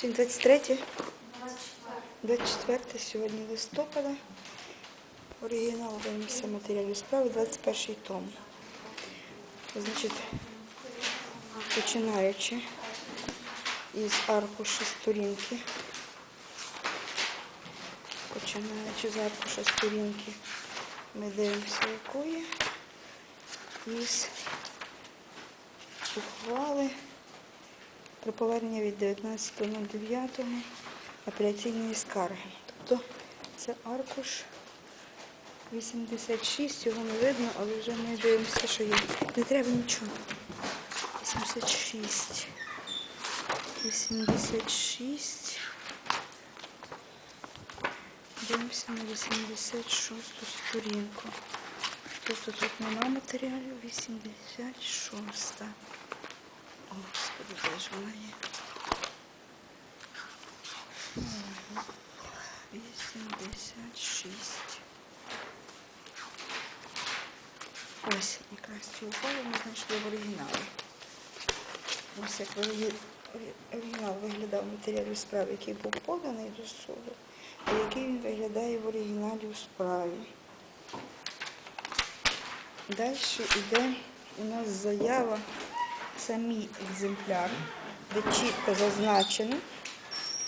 Сьогодні 23, 24 сьогодні листопада. Оригінал дивимося матеріалів справи, 21 том. Значить, починаючи із аркуша сторінки, починаючи з аркуша сторінки, ми дивимося якої. Із ухвали про повернення від 19.09 апеляційної скарги. Тобто це аркуш 86, його не видно, але вже ми дивимося, що є. Не треба нічого. 86. 86. Дивимося на 86 сторінку. Тобто тут нема матеріалів 86. О, Господи, де ж вона є? Мгм. 86. Ось якраз цю ухвалу ми знайшли в оригіналі. Ось як оригінал виглядав матеріалів справи, який був поданий до суду, а який він виглядає в оригіналі у справі. Далі йде у нас заява, це мій екземпляр, де чітко зазначено,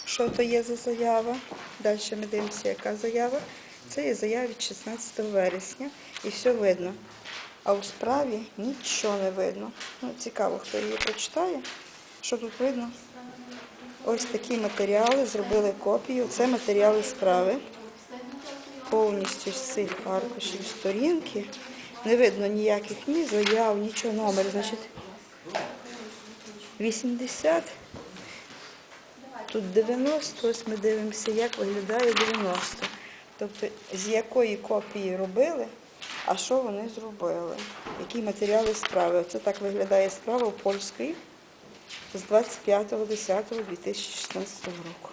що то є за заява. Далі ми дивимося, яка заява. Це є заява від 16 вересня і все видно. А у справі нічого не видно. Ну, цікаво, хто її прочитає. Що тут видно? Ось такі матеріали, зробили копію. Це матеріали справи. Повністю з цих аркушів сторінки. Не видно ніяких ні заяв, нічого номер. Значить, 80. Тут 90, ось ми дивимося, як виглядає 90. Тобто, з якої копії робили, а що вони зробили, які матеріали справи. Оце так виглядає справа у польській з 25.10.2016 року.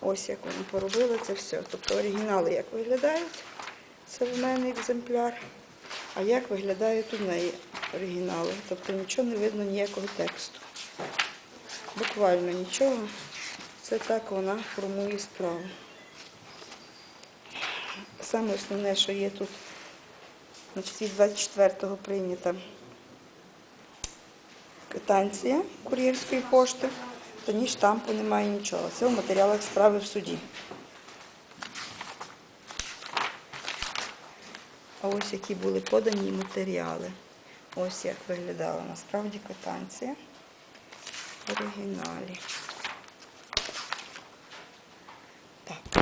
Ось як вони поробили це все. Тобто оригінали як виглядають, це в мене екземпляр, а як виглядають у неї оригінали. Тобто нічого не видно, ніякого тексту. Буквально нічого. Це так вона формує справу. Саме основне, що є тут, значить, від 24-го прийнята квитанція кур'єрської пошти, то ні штампу немає нічого. Це в матеріалах справи в суді. А ось які були подані матеріали. Ось як виглядала насправді квитанція в оригіналі. Так.